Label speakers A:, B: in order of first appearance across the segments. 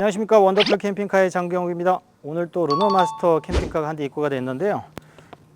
A: 안녕하십니까 원더풀 캠핑카의 장경욱입니다. 오늘 또 르노마스터 캠핑카가 한 대 입고가 됐는데요.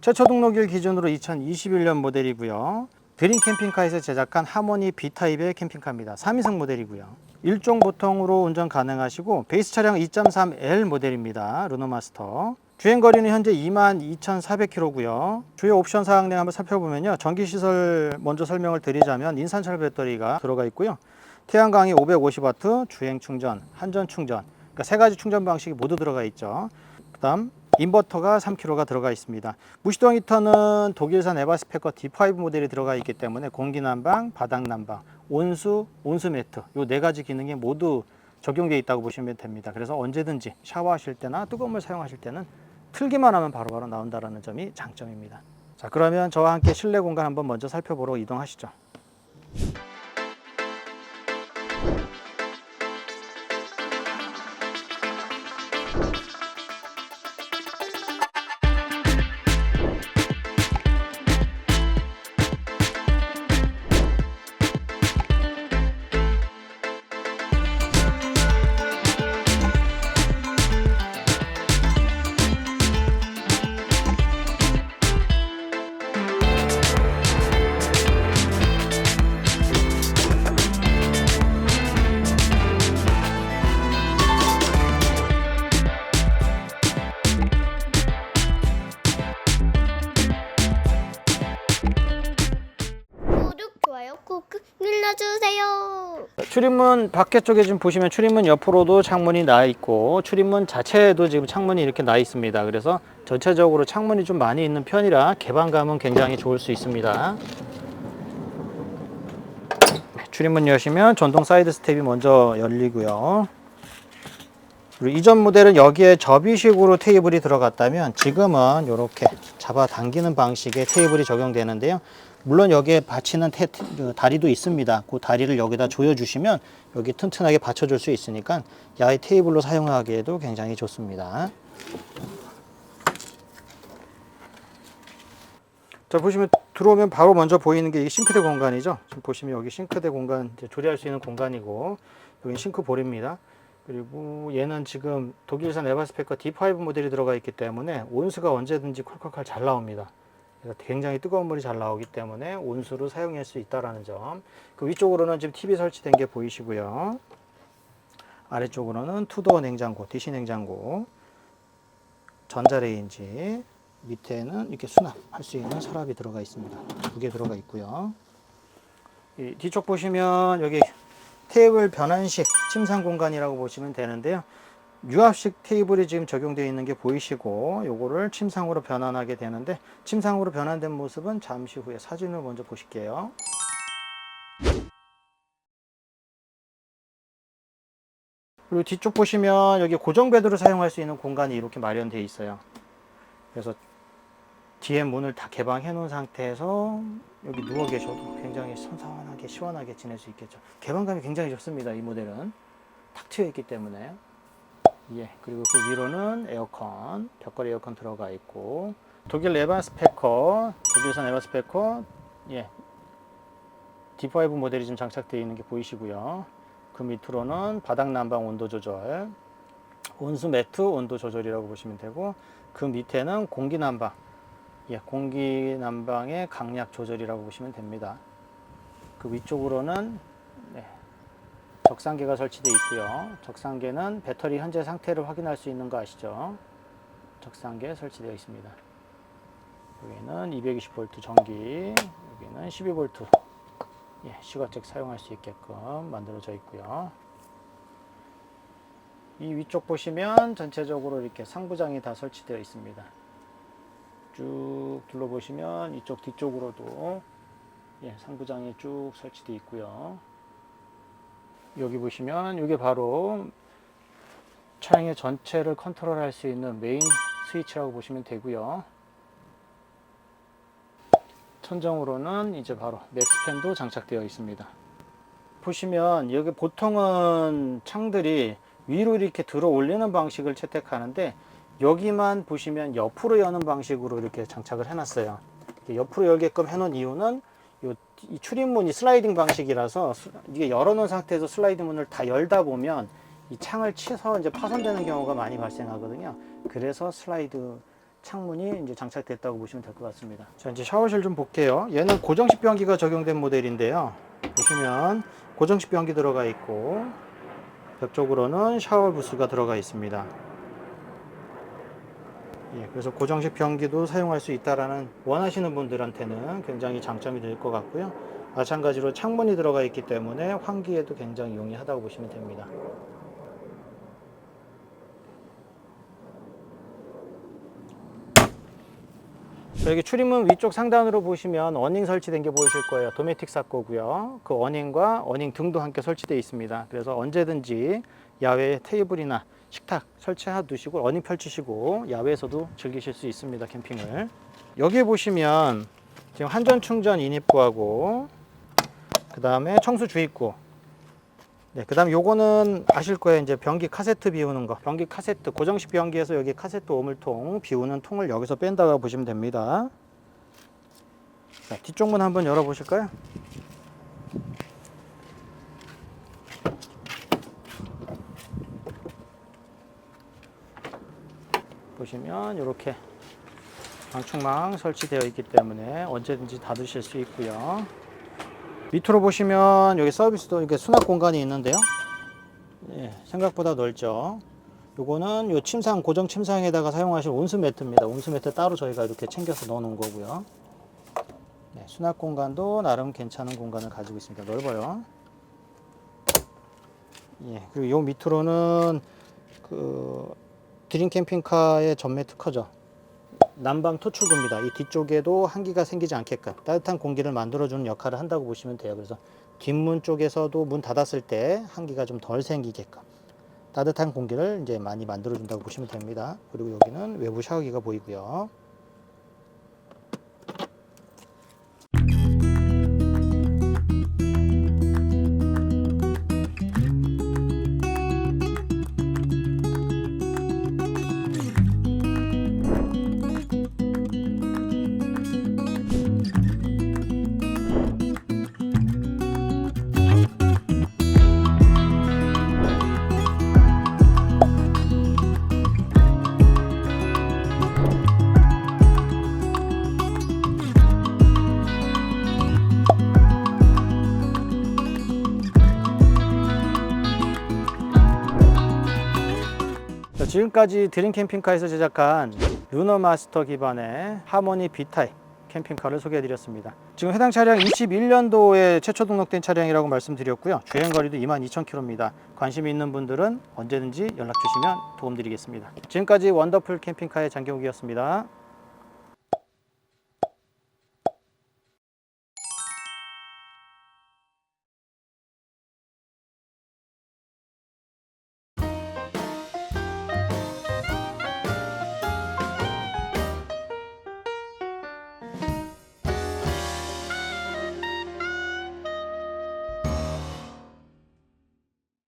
A: 최초 등록일 기준으로 2021년 모델이고요. 드림 캠핑카에서 제작한 하모니 B타입의 캠핑카입니다. 3인승 모델이고요. 일종 보통으로 운전 가능하시고 베이스 차량 2.3L 모델입니다. 르노마스터. 주행 거리는 현재 22,400km고요. 주요 옵션 사항 내 한번 살펴보면요. 전기 시설 먼저 설명을 드리자면 인산철 배터리가 들어가 있고요. 태양광이 550W, 주행 충전, 한전 충전. 그러니까 세 가지 충전 방식이 모두 들어가 있죠. 그다음 인버터가 3kg가 들어가 있습니다. 무시동 히터는 독일산 에바스페커 D5 모델이 들어가 있기 때문에 공기 난방, 바닥 난방, 온수, 온수 매트 요네 가지 기능이 모두 적용되어 있다고 보시면 됩니다. 그래서 언제든지 샤워하실 때나 뜨거운 물 사용하실 때는 틀기만 하면 바로바로 나온다라는 점이 장점입니다. 자, 그러면 저와 함께 실내 공간 한번 먼저 살펴보러 이동하시죠.
B: 눌러주세요.
A: 출입문 밖에 쪽에 지금 보시면 출입문 옆으로도 창문이 나 있고 출입문 자체에도 지금 창문이 이렇게 나 있습니다. 그래서 전체적으로 창문이 좀 많이 있는 편이라 개방감은 굉장히 좋을 수 있습니다. 네, 출입문 여시면 전동 사이드 스텝이 먼저 열리고요. 그리고 이전 모델은 여기에 접이식으로 테이블이 들어갔다면 지금은 이렇게 잡아 당기는 방식의 테이블이 적용되는데요. 물론 여기에 받치는 테, 그 다리도 있습니다. 그 다리를 여기다 조여주시면 여기 튼튼하게 받쳐줄 수 있으니까 야외 테이블로 사용하기에도 굉장히 좋습니다. 자 보시면 들어오면 바로 먼저 보이는 게이 싱크대 공간이죠. 지금 보시면 여기 싱크대 공간 조리할 수 있는 공간이고 여기 싱크 볼입니다. 그리고 얘는 지금 독일산 에바스페커 D5 모델이 들어가 있기 때문에 온수가 언제든지 콜콜콜 잘 나옵니다. 그래서 굉장히 뜨거운 물이 잘 나오기 때문에 온수로 사용할 수 있다라는 점. 그 위쪽으로는 지금 TV 설치된 게 보이시고요. 아래쪽으로는 투도어 냉장고, DC 냉장고, 전자레인지, 밑에는 이렇게 수납할 수 있는 서랍이 들어가 있습니다. 두 개 들어가 있고요. 이 뒤쪽 보시면 여기 테이블 변환식 침상 공간이라고 보시면 되는데요. 유압식 테이블이 지금 적용되어 있는 게 보이시고 요거를 침상으로 변환하게 되는데 침상으로 변환된 모습은 잠시 후에 사진을 먼저 보실게요. 그리고 뒤쪽 보시면 여기 고정 베드로 사용할 수 있는 공간이 이렇게 마련되어 있어요. 그래서 뒤에 문을 다 개방해 놓은 상태에서 여기 누워 계셔도 굉장히 선선하게 시원하게 지낼 수 있겠죠. 개방감이 굉장히 좋습니다. 이 모델은 탁 트여 있기 때문에 예 그리고 그 위로는 에어컨 벽걸이 에어컨 들어가 있고 독일 에반 스페커 독일산 에반 스페커 예 D5 모델이 좀 장착되어 있는 게 보이시고요. 그 밑으로는 바닥 난방 온도 조절 온수 매트 온도 조절이라고 보시면 되고 그 밑에는 공기 난방 예, 공기 난방의 강약 조절이라고 보시면 됩니다. 그 위쪽으로는 네, 적상계가 설치되어 있고요. 적상계는 배터리 현재 상태를 확인할 수 있는 거 아시죠? 적상계 설치되어 있습니다. 여기는 220V 전기, 여기는 12V 예, 시가잭 사용할 수 있게끔 만들어져 있고요. 이 위쪽 보시면 전체적으로 이렇게 상부장이 다 설치되어 있습니다. 쭉 둘러보시면 이쪽 뒤쪽으로도 예, 상부장이 쭉 설치되어 있고요. 여기 보시면 이게 바로 차량의 전체를 컨트롤 할 수 있는 메인 스위치라고 보시면 되고요. 천정으로는 이제 바로 맥스팬도 장착되어 있습니다. 보시면 여기 보통은 창들이 위로 이렇게 들어 올리는 방식을 채택하는데 여기만 보시면 옆으로 여는 방식으로 이렇게 장착을 해놨어요. 옆으로 열게끔 해놓은 이유는 요, 이 출입문이 슬라이딩 방식이라서 수- 이게 열어놓은 상태에서 슬라이딩 문을 다 열다 보면 이 창을 치서 이제 파손되는 경우가 많이 발생하거든요. 그래서 슬라이드 창문이 이제 장착됐다고 보시면 될 것 같습니다. 자, 이제 샤워실 좀 볼게요. 얘는 고정식 변기가 적용된 모델인데요. 보시면 고정식 변기 들어가 있고 벽 쪽으로는 샤워 부스가 들어가 있습니다. 예, 그래서 고정식 변기도 사용할 수 있다라는 원하시는 분들한테는 굉장히 장점이 될 것 같고요. 마찬가지로 창문이 들어가 있기 때문에 환기에도 굉장히 용이하다고 보시면 됩니다. 자, 여기 출입문 위쪽 상단으로 보시면 어닝 설치된 게 보이실 거예요. 도메틱 삭고고요. 그 어닝과 어닝 등도 함께 설치되어 있습니다. 그래서 언제든지 야외 테이블이나 식탁 설치해 두시고 어닝 펼치시고 야외에서도 즐기실 수 있습니다. 캠핑을. 여기 보시면 지금 한전 충전 인입구하고 그 다음에 청수 주입구 네, 그 다음 요거는 아실 거예요. 이제 변기 카세트 비우는 거. 변기 카세트 고정식 변기에서 여기 카세트 오물통 비우는 통을 여기서 뺀다고 보시면 됩니다. 자, 뒤쪽 문 한번 열어 보실까요? 보시면 이렇게 방충망 설치되어 있기 때문에 언제든지 닫으실 수 있고요. 밑으로 보시면 여기 서비스도 이렇게 수납 공간이 있는데요. 예, 생각보다 넓죠. 요거는 요 침상 고정 침상에다가 사용하실 온수 매트입니다. 온수 매트 따로 저희가 이렇게 챙겨서 넣어 놓은 거고요. 네, 수납 공간도 나름 괜찮은 공간을 가지고 있습니다. 넓어요. 예, 그리고 요 밑으로는 그 드림 캠핑카의 전매 특허죠. 난방 토출구입니다. 이 뒤쪽에도 한기가 생기지 않게끔 따뜻한 공기를 만들어주는 역할을 한다고 보시면 돼요. 그래서 뒷문 쪽에서도 문 닫았을 때 한기가 좀 덜 생기게끔 따뜻한 공기를 이제 많이 만들어준다고 보시면 됩니다. 그리고 여기는 외부 샤워기가 보이고요. 지금까지 드림 캠핑카에서 제작한 루너 마스터 기반의 하모니 B타입 캠핑카를 소개해 드렸습니다. 지금 해당 차량 21년도에 최초 등록된 차량이라고 말씀드렸고요. 주행 거리도 22,000km입니다. 관심 있는 분들은 언제든지 연락 주시면 도움 드리겠습니다. 지금까지 원더풀 캠핑카의 장경욱이었습니다.